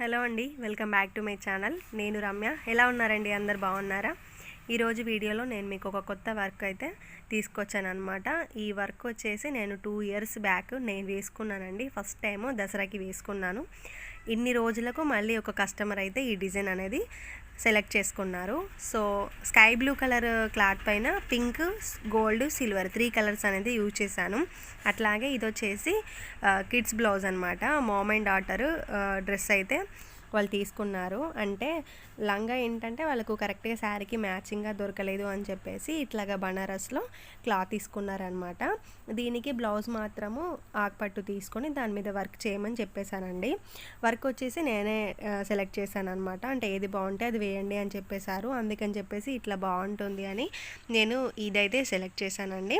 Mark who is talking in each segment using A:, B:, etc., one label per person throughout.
A: Hello అండి welcome back to my channel. నేను రమ్య. ఎలా ఉన్నారండి? అందరు బాగున్నారా? ఈరోజు వీడియోలో నేను మీకు ఒక కొత్త వర్క్ అయితే తీసుకొచ్చాను అనమాట ఈ వర్క్ వచ్చేసి నేను టూ ఇయర్స్ బ్యాక్ నేను వేసుకున్నానండి. ఫస్ట్ టైం దసరాకి వేసుకున్నాను. ఇన్ని రోజులకు మళ్ళీ ఒక కస్టమర్ అయితే ఈ డిజైన్ అనేది సెలెక్ట్ చేసుకున్నారు. So sky blue colour cloth పైన pink gold silver three colours అనేది యూజ్ చేశాను. అట్లాగే ఇది వచ్చేసి కిడ్స్ బ్లౌజ్ అనమాట మామ్ అండ్ డాటర్ డ్రెస్ అయితే. వాళ్ళు తీసుకున్నారు. అంటే లంగా ఏంటంటే వాళ్ళకు కరెక్ట్గా శారీకి మ్యాచింగ్గా దొరకలేదు అని చెప్పేసి ఇట్లాగా బనారస్లో క్లాత్ తీసుకున్నారనమాట దీనికి బ్లౌజ్ మాత్రము ఆకుపట్టు తీసుకొని దాని మీద వర్క్ చేయమని చెప్పేశానండి. వర్క్ వచ్చేసి నేనే సెలెక్ట్ చేశాను అనమాట అంటే ఏది బాగుంటే అది వేయండి అని చెప్పేశారు. అందుకని చెప్పేసి ఇట్లా బాగుంటుంది అని నేను ఇదైతే సెలెక్ట్ చేశానండి.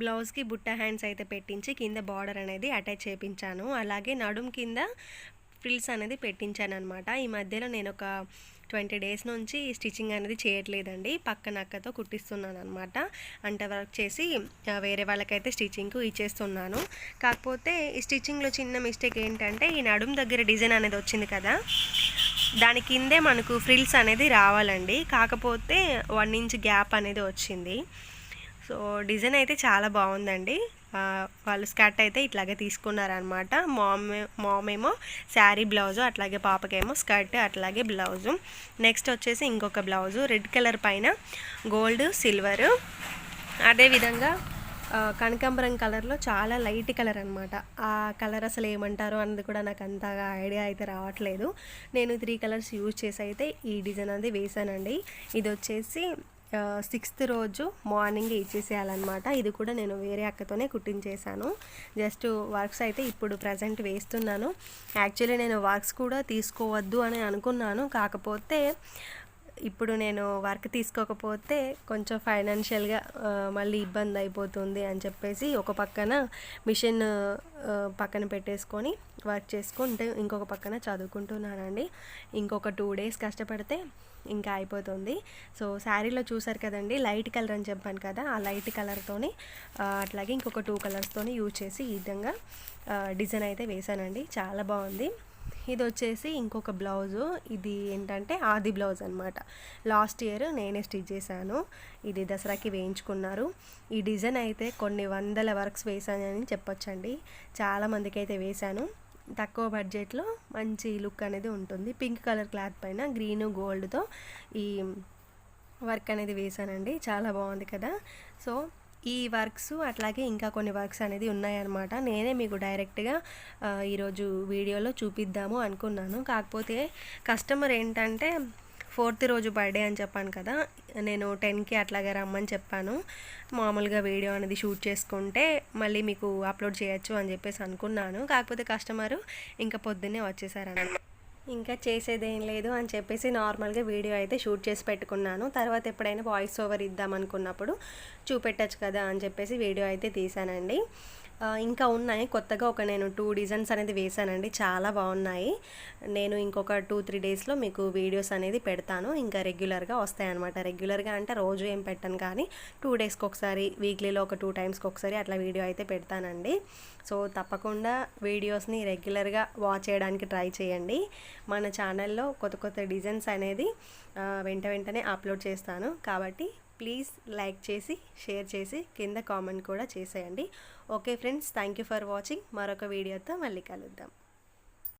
A: బ్లౌజ్కి బుట్ట హ్యాండ్స్ అయితే పెట్టించి కింద బార్డర్ అనేది అటాచ్ చేయించాను అలాగే నడుం కింద ఫ్రిల్స్ అనేది పెట్టించాను అనమాట ఈ మధ్యలో నేను ఒక ట్వంటీ డేస్ నుంచి స్టిచ్చింగ్ అనేది చేయట్లేదండి. పక్కన అక్కతో కుట్టిస్తున్నాను అనమాట అంటే వర్క్ చేసి వేరే వాళ్ళకైతే స్టిచ్చింగ్కు ఇచ్చేస్తున్నాను. కాకపోతే ఈ స్టిచ్చింగ్లో చిన్న మిస్టేక్ ఏంటంటే ఈ నడుము దగ్గర డిజైన్ అనేది వచ్చింది కదా దాని కిందే మనకు ఫ్రిల్స్ అనేది రావాలండి. కాకపోతే వన్ ఇంచ్ గ్యాప్ అనేది వచ్చింది. సో డిజైన్ అయితే చాలా బాగుందండి. వాళ్ళు స్కర్ట్ అయితే ఇట్లాగే తీసుకున్నారనమాట మామ్ మామ్ ఏమో శారీ బ్లౌజు అట్లాగే పాపకేమో స్కర్ట్ అట్లాగే బ్లౌజు. నెక్స్ట్ వచ్చేసి ఇంకొక బ్లౌజు రెడ్ కలర్ పైన గోల్డ్ సిల్వరు. అదేవిధంగా కనకాంబరం కలర్లో చాలా లైట్ కలర్ అనమాట ఆ కలర్ అసలు ఏమంటారు అన్నది కూడా నాకు అంతగా ఐడియా అయితే రావట్లేదు. నేను త్రీ కలర్స్ యూజ్ చేసి అయితే ఈ డిజైన్ అనేది వేసానండి. ఇది వచ్చేసి సిక్స్త్ రోజు మార్నింగ్ ఇచ్చేసేయాలన్నమాట. ఇది కూడా నేను వేరే అక్కతోనే కుట్టించేశాను. జస్ట్ వర్క్స్ అయితే ఇప్పుడు ప్రజెంట్ వేస్తున్నాను. యాక్చువల్లీ నేను వర్క్స్ కూడా తీసుకోవద్దు అని అనుకున్నాను. కాకపోతే ఇప్పుడు నేను వర్క్ తీసుకోకపోతే కొంచెం ఫైనాన్షియల్గా మళ్ళీ ఇబ్బంది అయిపోతుంది అని చెప్పేసి ఒక పక్కన మిషన్ పక్కన పెట్టేసుకొని వర్క్ చేసుకుంటే ఇంకొక పక్కన చదువుకుంటున్నానండి. ఇంకొక టూ డేస్ కష్టపడితే ఇంకా అయిపోతుంది. సో శారీలో చూసారు కదండి లైట్ కలర్ అని చెప్పాను కదా ఆ లైట్ కలర్తోని అట్లాగే ఇంకొక టూ కలర్స్తోని యూజ్ చేసి ఈ విధంగా డిజైన్ అయితే వేసానండి చాలా బాగుంది. ఇది వచ్చేసి ఇంకొక బ్లౌజు. ఇది ఏంటంటే ఆది బ్లౌజ్ అనమాట లాస్ట్ ఇయర్ నేనే స్టిచ్ చేశాను. ఇది దసరాకి వేయించుకున్నారు. ఈ డిజైన్ అయితే కొన్ని వందల వర్క్స్ వేసానని చెప్పొచ్చండి. చాలామందికి అయితే వేశాను. తక్కువ బడ్జెట్లో మంచి లుక్ అనేది ఉంటుంది. పింక్ కలర్ క్లాత్ పైన గ్రీను గోల్డ్తో ఈ వర్క్ అనేది వేశానండి. చాలా బాగుంది కదా. సో ఈ వర్క్స్ అట్లాగే ఇంకా కొన్ని వర్క్స్ అనేది ఉన్నాయన్నమాట. నేనే మీకు డైరెక్ట్గా ఈరోజు వీడియోలో చూపిద్దాము అనుకున్నాను. కాకపోతే కస్టమర్ ఏంటంటే ఫోర్త్ రోజు బర్త్డే అని చెప్పాను కదా నేను టెన్కి అట్లాగే రమ్మని చెప్పాను. మామూలుగా వీడియో అనేది షూట్ చేసుకుంటే మళ్ళీ మీకు అప్లోడ్ చేయొచ్చు అని చెప్పేసి అనుకున్నాను. కాకపోతే కస్టమరు ఇంకా పొద్దున్నే వచ్చేసారనమాట ఇంకా చేసేదేం లేదు అని చెప్పేసి నార్మల్గా వీడియో అయితే షూట్ చేసి పెట్టుకున్నాను. తర్వాత ఎప్పుడైనా వాయిస్ ఓవర్ ఇద్దామనుకున్నప్పుడు చూపెట్టచ్చు కదా అని చెప్పేసి వీడియో అయితే తీసానండి ఇంకా ఉన్నాయి. కొత్తగా ఒక నేను టూ డిజైన్స్ అనేది వేశానండి. చాలా బాగున్నాయి. నేను ఇంకొక టూ త్రీ డేస్లో మీకు వీడియోస్ అనేది పెడతాను. ఇంకా రెగ్యులర్గా వస్తాయన్నమాట. రెగ్యులర్గా అంటే రోజు ఏం పెట్టాను కానీ టూ డేస్కి ఒకసారి వీక్లీలో ఒక టూ టైమ్స్కి ఒకసారి అట్లా వీడియో అయితే పెడతానండి. సో తప్పకుండా వీడియోస్ని రెగ్యులర్గా వాచ్ చేయడానికి ట్రై చేయండి. మన ఛానల్లో కొత్త కొత్త డిజైన్స్ అనేది వెంట వెంటనే అప్లోడ్ చేస్తాను. కాబట్టి ప్లీజ్ లైక్ చేసి షేర్ చేసి కింద కామెంట్ కూడా చేసేయండి. Okay friends thank you for watching. మరొక వీడియోతో మళ్ళీ కలుద్దాం.